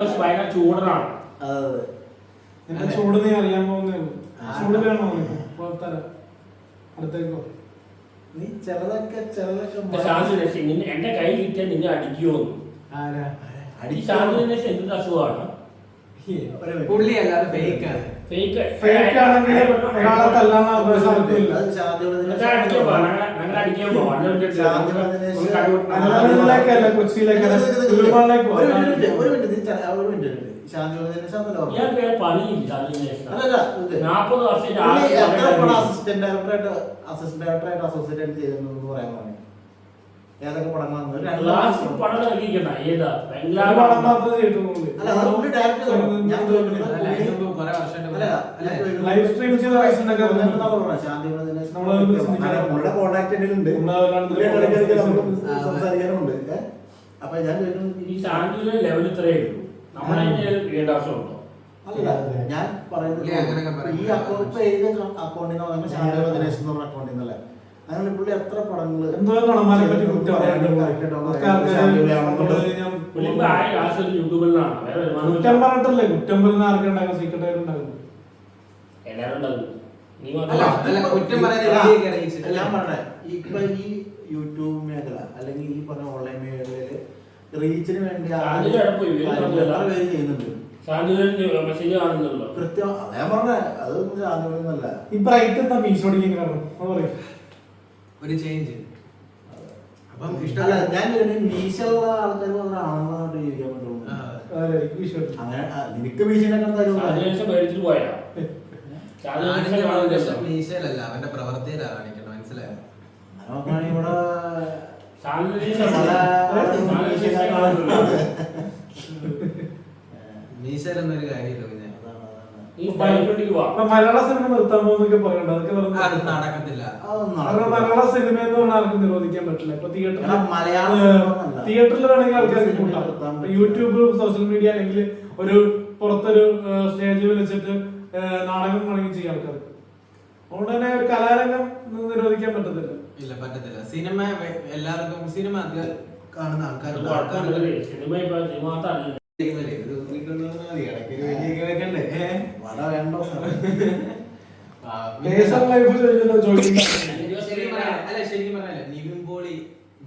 ഭയങ്കര ചൂടനാണ്. അതെ എന്റെ ചൂട് നീ അറിയാൻ പോകുന്നേ ചൂട് വേണോ അടുത്തേക്കോ. നീ ചിലതൊക്കെ ചിലതൊക്കെ എന്റെ ശാന്തി കൈ കിട്ടിയാൽ നിന്നെ അടിക്കുമോ എന്ത് അസുഖമാണ്? പുള്ളി അല്ലാതെ ഫേക്ക് ആണ്. ഫേക്ക് ആണെങ്കിൽ ഒരാളെ അസിസ്റ്റന്റ് ഡയറക്ടറായിട്ട് അസിസ്റ്റന്റ് ഡയറക്ടറായിട്ട് അസോസിയേറ്റ് ആയിട്ട് ചെയ്തെന്ന് പറയാൻ പറഞ്ഞു. ഏതൊക്കെ പടം. സംസാരിക്കാനുണ്ട്? അപ്പൊ ഞാൻ ഞാൻ പറയുന്നത് ഈ അക്കൗണ്ട് അക്കൗണ്ടിൽ നിന്ന് പറയുമ്പോൾ ശാന്തിയുടെ ദിനേശ് എന്ന് പറഞ്ഞ അക്കൗണ്ടിൽ നിന്നല്ലേ അങ്ങനെ പുള്ളി എത്ര പടങ്ങൾ എന്തോ കുറ്റം. പറഞ്ഞിട്ടല്ലേ. കുറ്റം പറയുന്ന ആർക്കുണ്ടാകും സീക്രട്ട് ആയിട്ട് ഉണ്ടാകും എല്ലാവരും നീ അല്ല കുറ്റം പറയാൻ അല്ല, റെഡിയൊക്കെ ഇറങ്ങിച്ചിട്ട് ഞാൻ പറഞ്ഞേ ഇപ്പൊ ഈ യൂട്യൂബ് മേഖല അല്ലെങ്കിൽ ഈ പറഞ്ഞ ഓൺലൈൻ മേഖലയിൽ റീച്ചിന് വേണ്ടി പേര് ചെയ്യുന്നുണ്ട്. കൃത്യം ഞാൻ പറഞ്ഞ അതൊന്നും ശാന്തിയൊന്നുമല്ല ഈ ബ്രൈറ്റ് എന്താ? മീശോടിക്കാൻ കാരണം അത് പറയും. ഒരു ചേഞ്ച് അപ്പം ഇഷ്ടമല്ല. ഞാൻ മീശുള്ള ആൾക്കാർ മാത്രമേ ആണെന്നായിട്ട് ജീവിക്കാൻ പറ്റുള്ളൂ. അതായത് മീശോടി അങ്ങനെ ആ, നിനക്ക് മീശിനൊക്കെ തരുമോ പോയാ. മീശയിലല്ല അവന്റെ പ്രവർത്തിയിലാണ് കാണിക്കണം മനസ്സിലായോ? ഇവിടെ മീശയിലൊന്നും ഒരു കാര്യമില്ല പിന്നെ അതാണ്, അതാണ്. ഈ ഭയപ്പെട്ടിക്ക് പോവാ അപ്പൊ മലയാള സിനിമ നിർത്താൻ പോകുന്നൊക്കെ പറയണ്ട അതൊക്കെ അത് നടക്കത്തില്ല. കാരണം. മലയാള സിനിമ എന്ന് പറഞ്ഞാൽ ആർക്കും നിരോധിക്കാൻ പറ്റില്ല. ഇപ്പൊ എടാ, മലയാള തിയേറ്ററിൽ സിനിമ. തിയേറ്ററിൽ വേണമെങ്കിൽ ആൾക്കാർക്ക് സിനിമ കൂട്ടാം. നിർത്താൻ പറ്റില്ല. യൂട്യൂബ് സോഷ്യൽ മീഡിയ അല്ലെങ്കിൽ ഒരു പുറത്തൊരു സ്റ്റേജിൽ വെച്ചിട്ട് നാടകം വേണമെങ്കിൽ ചെയ്യാം ആൾക്കാർക്ക്. അതുകൊണ്ട് തന്നെ ഒരു കലാരംഗം നിരോധിക്കാൻ പറ്റത്തില്ല. ഇല്ല പറ്റത്തില്ല. സിനിമ വെ- എല്ലാവർക്കും സിനിമ കാണുന്ന ആൾക്കാർ സിനിമ ഇപ്പൊ സിനിമ മാത്രമല്ല. പേഴ്സണൽ ലൈഫ് ചോദിക്കുന്ന ശരിക്കും പറയാം അല്ല ശരിക്കും പറയാല്ല നിവിൻ പോളി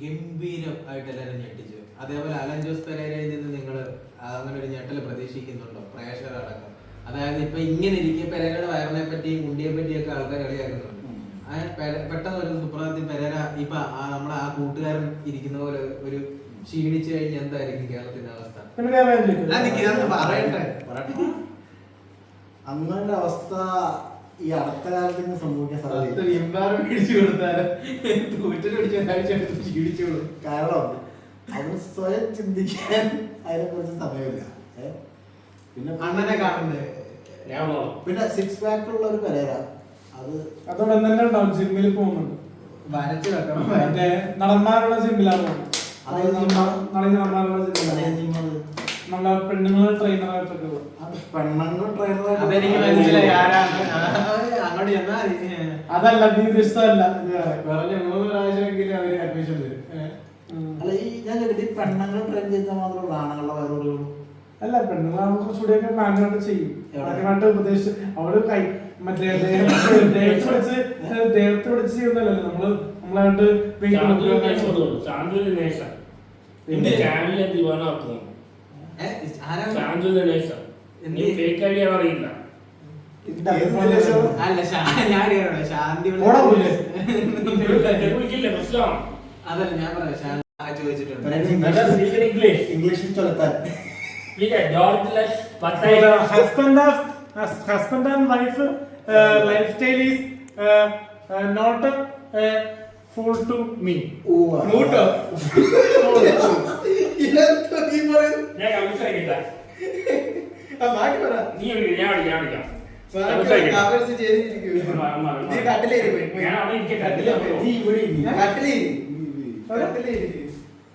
ഗംഭീരം ആയിട്ട് എല്ലാവരും ഞെട്ടിച്ചു. അതേപോലെ അലൻ ജോസ് പെരേരയിൽ നിന്ന് നിങ്ങൾ അങ്ങനെ ഒരു ഞെട്ടൽ പ്രതീക്ഷിക്കുന്നുണ്ടോ പ്രേക്ഷകർ അടക്കം അതായത് ഇപ്പൊ ഇങ്ങനെ ഇരിക്കെ പെരേരയുടെ വയറിനെ പറ്റിയും കുണ്ടിയെ പറ്റിയൊക്കെ ആൾക്കാർ കളിയാക്കുന്നുണ്ട് ആ പെര- പെട്ടെന്ന് ഒരു സുപ്രഭാതത്തിൽ പെരേര ഇപ്പൊ ആ നമ്മളെ ആ കൂട്ടുകാരൻ ഇരിക്കുന്ന പോലെ ഒരു ക്ഷീണിച്ചു കഴിഞ്ഞാൽ എന്തായിരിക്കും കേരളത്തിന്റെ അവസ്ഥ? പറയട്ടെ. അങ്ങനെ അവസ്ഥ ഈ അടുത്ത കാലത്ത് ഇന്ന് സംഭവിക്കാൻ സാധ്യത പിടിച്ചു കൊടുത്താലും തൂറ്റൽ പിടിച്ച് ഒരാഴ്ച എടുത്ത് കാരണം അവൻ സ്വയം ചിന്തിക്കാൻ അതിനെ കുറിച്ച് സമയമില്ല. പിന്നെ അണ്ണനെ പോണം. പിന്നെ സിക്സ് പാക്ക് ഉള്ള ഒരു പെരേര അത് അതോടെ തന്നെ ഉണ്ടാവും ജിമ്മിൽ പോകുന്നുണ്ട്. വരച്ചു വെക്കണം. മറ്റേ നടന്മാരുള്ള ജിമ്മിലാണ് പോകുന്നത്. അതായത് നടന്മാരുള്ള ജിമ്മിലാണ് ജിമ്മത്. നമ്മളെ പെണ്ണുങ്ങളെ ട്രെയിനറായിട്ടൊക്കെ ഉള്ളത് അത് പെണ്ണുങ്ങൾ ട്രെയിനറായിട്ട് അതെനിക്ക് മനസ്സിലായി ആരാണ്. അങ്ങോട്ട് ചെന്നാ അതല്ല നീ ഉദ്ദേശിച്ചതല്ല ഇത് വേറെ. കുറഞ്ഞ മൂന്ന് പ്രാവശ്യമെങ്കിലും അവർ അഡ്മിഷൻ തരും. അല്ല ഈ ഞാൻ ചോദിക്കട്ടെ ഈ പെണ്ണുങ്ങൾ ട്രെയിൻ ചെയ്താൽ മാത്രമുള്ള ആണുങ്ങളുടെ വയറുള്ളൂ അല്ല പെണ്ണുങ്ങളാകുമ്പോൾ കുറച്ചുകൂടിയൊക്കെ മാന്യമായിട്ട് ചെയ്യും. ഉപദേശിച്ച് അവൾ കൈ മറ്റേ ദേഹത്ത് പിടിച്ച് ചെയ്യുന്നല്ലോ നമ്മൾ നമ്മളായിട്ട് ചാനലിൽ ദിവാനാക്കുന്നു അറിയില്ല അതല്ല ഞാൻ പറയാം ശാന്തി ചോദിച്ചിട്ടുണ്ട്. ഇംഗ്ലീഷിൽ ചൊലത്താൻ husband of husband and wife lifestyle is not full to me full to ഞാൻ കമിച്ചറിയില്ല ആ, ബാക്കി പറ. നീ വിളിക്ക്, ഞാൻ വിളിക്കാം. ഞാൻ വിളിക്കാം.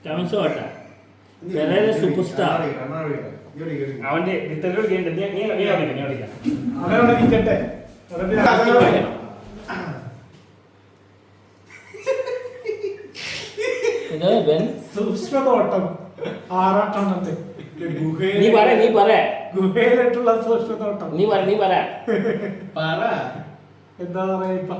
ഞാൻ സൂപ്പർ സ്റ്റാർ അവന്റെ ഇത്തരം വിളിക്കണ്ട നീ നീ നീ വിളിക്കാം ഞാൻ വിളിക്കാം. അവിടെ നിൽക്കട്ടെ ബെൻ സൂക്ഷ്മതോട്ടം. ആറാട്ടെണ്ണത്തെ നീ പറ നീ പറ. ഗുഹയിലായിട്ടുള്ള സൂക്ഷ്മത്തോട്ടം നീ പറ നീ പറ. പറ. എന്താ പറയാ ഇപ്പൊ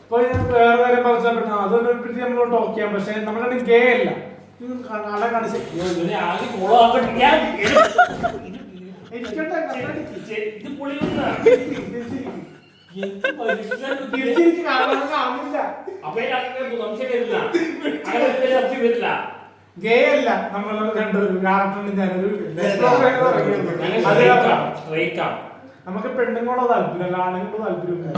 ഇപ്പൊ വേറെ കാര്യം പറഞ്ഞാൽ അതൊക്കെ പറ്റി നമ്മൾ ടോക്ക് ചെയ്യാം പക്ഷെ നമ്മളാണ് ഗേ അല്ല ഇത് അവിടെ കാണിച്ച്. അയ്യോ, ഗേ അല്ല നമ്മൾ. നമുക്ക് പെണ്ണുങ്ങളോ താല്പര്യം ആണുങ്ങളോ താല്പര്യം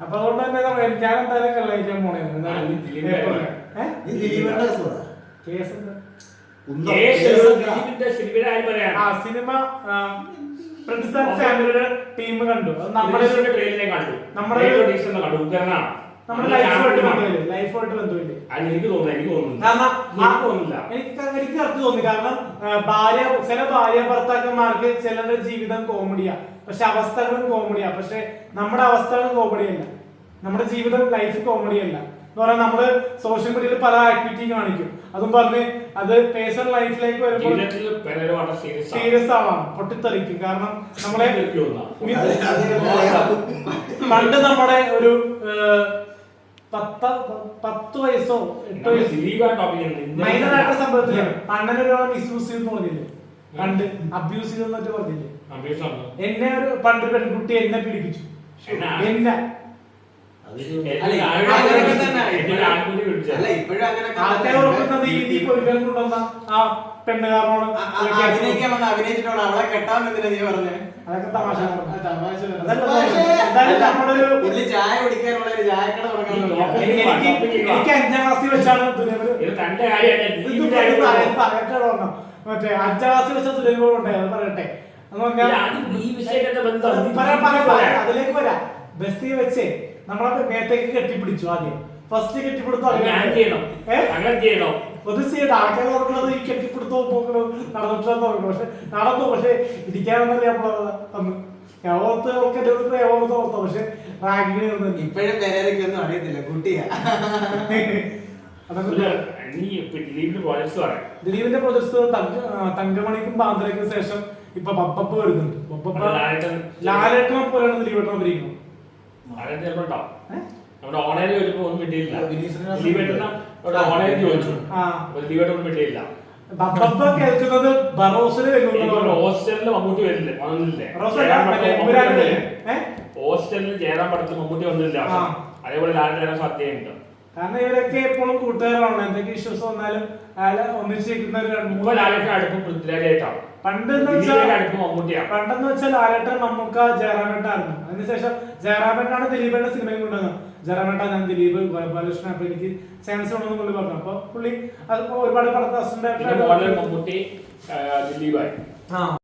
അപ്പൊ അതുകൊണ്ട് തന്നെ ഞാൻ എന്തായാലും കള്ളയിക്കാൻ പോണേ കേസ്. സിനിമ ടീം കണ്ടു. നമ്മുടെ കണ്ടു. നമ്മുടെ കണ്ടു. ഉഗ്രനാണ് നമ്മുടെ ലൈഫായിട്ട് ബന്ധമില്ലേ ലൈഫായിട്ട് ബന്ധമില്ലേ എനിക്ക് തോന്നുന്നു എനിക്ക് തോന്നുന്നു. കാരണം എനിക്ക് എനിക്ക് എനിക്ക് കറക്റ്റ് തോന്നി. കാരണം ഭാര്യ ചില ഭാര്യ ഭർത്താക്കന്മാർക്ക് ചിലരുടെ ജീവിതം കോമഡിയാ പക്ഷെ അവസ്ഥകളും കോമഡിയാ പക്ഷെ നമ്മുടെ അവസ്ഥകളും കോമഡിയല്ല നമ്മുടെ ജീവിതം ലൈഫ് കോമഡിയല്ല എന്ന് പറയാൻ നമ്മൾ സോഷ്യൽ മീഡിയയിൽ പല ആക്ടിവിറ്റി കാണിക്കും. അതും പറഞ്ഞ് അത് പേഴ്സണൽ ലൈഫിലേക്ക് വരുമ്പോൾ സീരിയസ് സീരിയസ് ആവാം. പൊട്ടിത്തെറിക്കും. കാരണം നമ്മളെ പണ്ട് നമ്മുടെ ഒരു പത്ത് പത്ത് വയസ്സോ എട്ട് വയസ്സോ മൈനറായിട്ട് സംഭവത്തിൽ അണ്ണനൊരാളെ മിസ്യൂസ് ചെയ്തെന്ന് പറഞ്ഞില്ലേ? പണ്ട് അബ്യൂസ് ചെയ്തെന്നൊക്കെ പറഞ്ഞില്ലേ? എന്നെ ഒരു പണ്ട് പെൺകുട്ടി എന്നെ പീഡിപ്പിച്ചു. എന്നാ? അല്ല, ഇപ്പോഴും അങ്ങനെയൊക്കെ തന്നെ. എന്നെ ആൺകുട്ടി പിടിച്ചത്. അല്ല ഇപ്പോഴും അങ്ങനെയൊക്കെ ആൾക്കാർ തന്നെ. ഓർക്കുന്നത് ഈ നീ പൊരുക്കാൻ കൊണ്ടുവന്ന ആ പെണ്ണുകാരനോട് ആ- ആ- ആ അഭിനയിക്കാൻ വന്ന അവളെ കെട്ടാൻ എന്തിനാ നീ പറഞ്ഞേ അതൊക്കെ തമാശ തമാശ പുള്ളി ചായ കുടിക്കാനുള്ള ഒരു ചായക്കട. എനിക്ക് അഞ്ചാം ക്ലാസ്സിൽ വെച്ചാണ് മറ്റേ അഞ്ചാം ക്ലാസ്സിൽ വെച്ച ദുരന്തം ഉണ്ടായി അത് പറയട്ടെ എന്ന് പറഞ്ഞാൽ. അതിലേക്ക് വരാം ബസ്സിൽ വെച്ച് നമ്മളെ മേത്തേക്ക് കെട്ടിപ്പിടിച്ചു ആദ്യം. ഫസ്റ്റ് കെട്ടിപ്പിടുത്തു? അങ്ങനെ ചെയ്യണോ? അത് ചെയ്യട്ടെ ആൾക്കാർ ഓർക്കണത് ഈ കെട്ടിപ്പിടുത്തോ പോകണോ നടന്നിട്ടില്ലെന്ന് ഓർക്കണം പക്ഷെ നടന്നു. പക്ഷെ ഇരിക്കാമെന്നറിയാൻ അന്ന്. ഞാൻ ഓർത്ത് ഓർക്ക് ഞാൻ ഓർത്ത് ഓർത്തോ. പക്ഷെ റാങ്കിന് ഇപ്പോഴും പെരേരയ്ക്കൊന്നും അറിയത്തില്ല. കുട്ടിയാ. ദിലീപിന്റെ പ്രോജക്ട്സ് തങ്കമണിക്കും ബാന്ദ്രയ്ക്കും ശേഷം ഇപ്പൊ ബപ്പപ്പ് വരുന്നുണ്ട്. ബപ്പപ്പ ലാലേട്ടനെ പോലെയാണ് ദിലീപ് അഭിനയിക്കുന്നത് ചോദിച്ചപ്പോ ഒന്നും കിട്ടിയില്ല ചോദിച്ചു. ഒന്നും കിട്ടിയില്ല ബപ്പപ്പ കേൾക്കുന്നത് ബറോസിന് ഹോസ്റ്റലിൽ മമ്മൂട്ടി വരില്ല? വന്നില്ലേ? ഹോസ്റ്റലിൽ ചേരാൻ മമ്മൂട്ടി വന്നില്ല? ആ. അതേപോലെ ലാലിന്റെ സത്യമുണ്ട് കാരണം ഇവരൊക്കെ എപ്പോഴും കൂട്ടുകാരാണ് എന്തൊക്കെ ഇഷ്യൂസ് വന്നാലും അയാളെ ഒന്നിച്ചിരിക്കുന്ന ഒരു രണ്ട് ഇപ്പൊ മൂന്ന് ലാലേട്ടൻ അടുപ്പം പൃഥ്വിരാജായിട്ടാണ് പണ്ടെന്ന് വെച്ചാൽ പണ്ടെന്ന് വെച്ചാൽ ലാലേട്ടൻ നമുക്ക് ജയറാമേട്ടായിരുന്നു. അതിനുശേഷം ജയറാമേട്ടാണ് ദിലീപിന്റെ സിനിമയും കൊണ്ടുവന്നത്. ജയറാമേട്ട ഞാൻ ദിലീപ് ഗോപാലകൃഷ്ണൻ അപ്പൊ എനിക്ക് ചാൻസ് ഉണ്ടെന്ന് പുള്ളി പറഞ്ഞു. അപ്പൊ പുള്ളി അത് ഒരുപാട് പടത്തെ അസിസ്റ്റന്റ് ആയിട്ട് ദിലീപായി. ആ.